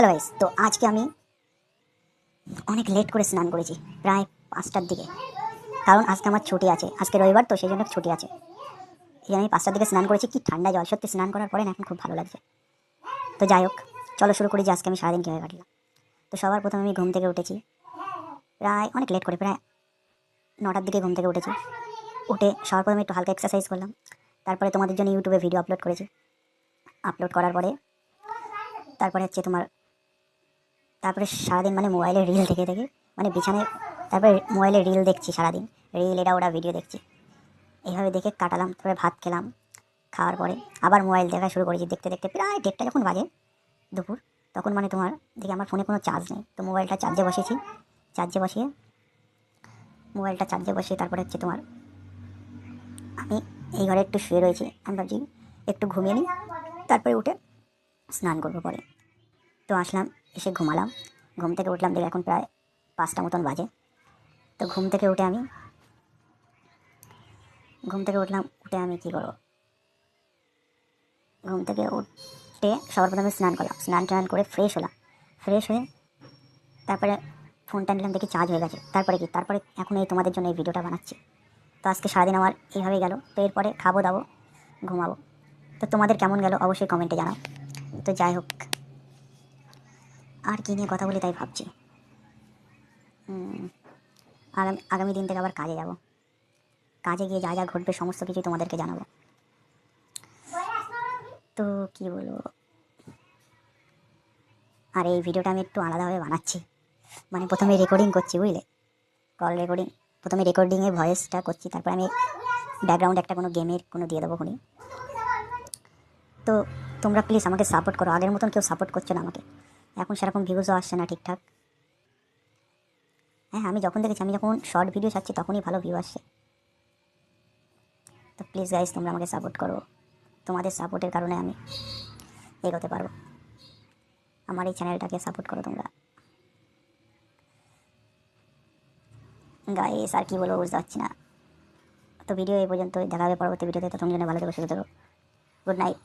Hello guys তো আজকে আমি অনেক লেট করে স্নান করেছি, প্রায় পাঁচটার দিকে। কারণ আজকে আমার ছুটি আছে। আজকে রবিবার, তো সেই জন্য ছুটি আছে। এই আমি পাঁচটার দিকে স্নান করেছি। কি ঠান্ডা জল। সত্যি স্নান করার পরে না এখন খুব ভালো লাগছে। তো যাই হোক, চলো শুরু করি যে আজকে আমি সারাদিন কীভাবে কাটলাম। তো সবার প্রথমে আমি ঘুম থেকে উঠেছি। প্রায় অনেক লেট করে, প্রায় নটার দিকে ঘুম থেকে উঠেছি। উঠে সবার প্রথমে একটু হালকা এক্সারসাইজ করলাম। তারপরে তোমাদের জন্য ইউটিউবে ভিডিও আপলোড করেছি। আপলোড করার পরে, তারপরে হচ্ছে তোমার তারপরে সারাদিন মানে মোবাইলে রিল দেখে দেখে মানে বিছানায়, তারপরে মোবাইলে রিল দেখছি সারাদিন। রিল এটা, ওটা ভিডিও দেখছি। এইভাবে দেখে কাটালাম, তারপরে ভাত খেলাম, খাওয়ার পরে আবার মোবাইল দেখা শুরু করেছি। দেখতে দেখতে প্রায় দেড়টা যখন বাজে দুপুর, তখন মানে তোমার দেখি আমার ফোনে কোনো চার্জ নেই। তো মোবাইলটা চার্জে বসেছি। চার্জে বসিয়ে, মোবাইলটা চার্জে বসিয়ে তারপরে হচ্ছে তোমার আমি এই ঘরে একটু শুয়ে রয়েছি। আমি ভাবছি একটু ঘুমিয়ে নিই, তারপরে উঠে স্নান করব পরে। তো আসলাম এসে ঘুমালাম। ঘুম থেকে উঠলাম, দেখে এখন প্রায় পাঁচটা মতন বাজে। তো ঘুম থেকে উঠে আমি ঘুম থেকে উঠলাম, উঠে আমি কী করব? ঘুম থেকে উঠে সবার প্রথমে স্নান করলাম। স্নান টান করে ফ্রেশ হলাম। ফ্রেশ হয়ে তারপরে ফোনটা নিলাম, দেখি চার্জ হয়ে গেছে। তারপরে কি? তারপরে এখন এই তোমাদের জন্য এই ভিডিওটা বানাচ্ছি। তো আজকে সারাদিন আমার এইভাবেই গেল। তো এরপরে খাব, দাবো, ঘুমাবো। তো তোমাদের কেমন গেল? অবশ্যই কমেন্টে জানাও। তো যাই হোক। আর কী নিয়ে কথা বলি তাই ভাবছি। আগামী আগামী দিন থেকে আবার কাজে যাব। কাজে গিয়ে যা যা ঘটবে সমস্ত কিছু তোমাদেরকে জানাব। তো কি বলব? আর এই ভিডিওটা আমি একটু আলাদাভাবে বানাচ্ছি। মানে প্রথমে রেকর্ডিং করছি, বুঝলে? কল রেকর্ডিং প্রথমে রেকর্ডিংয়ে ভয়েসটা করছি, তারপর আমি ব্যাকগ্রাউন্ড একটা কোনো গেমের কোনো দিয়ে দেবো খুনি তো তোমরা প্লিজ আমাকে সাপোর্ট করো, আগের মতন কেউ সাপোর্ট করছে না আমাকে। এখন সেরকম ভিউজও আসছে না ঠিকঠাক। হ্যাঁ আমি যখন দেখেছি, আমি যখন শর্ট ভিডিও ছাড়ছি, তখনই ভালো ভিউ আসছে। তো প্লিজ গাইজ তোমরা আমাকে সাপোর্ট করো। তোমাদের সাপোর্টের কারণে আমি এগোতে পারব। আমার এই চ্যানেলটাকে সাপোর্ট করো তোমরা। গাইস আর কি বলব বুঝতে পারছি না। তো ভিডিও এই পর্যন্ত দেখা হবে পরবর্তী ভিডিওতে তখন জন্য ভালো থেকে, সুস্থ থাকো। Good night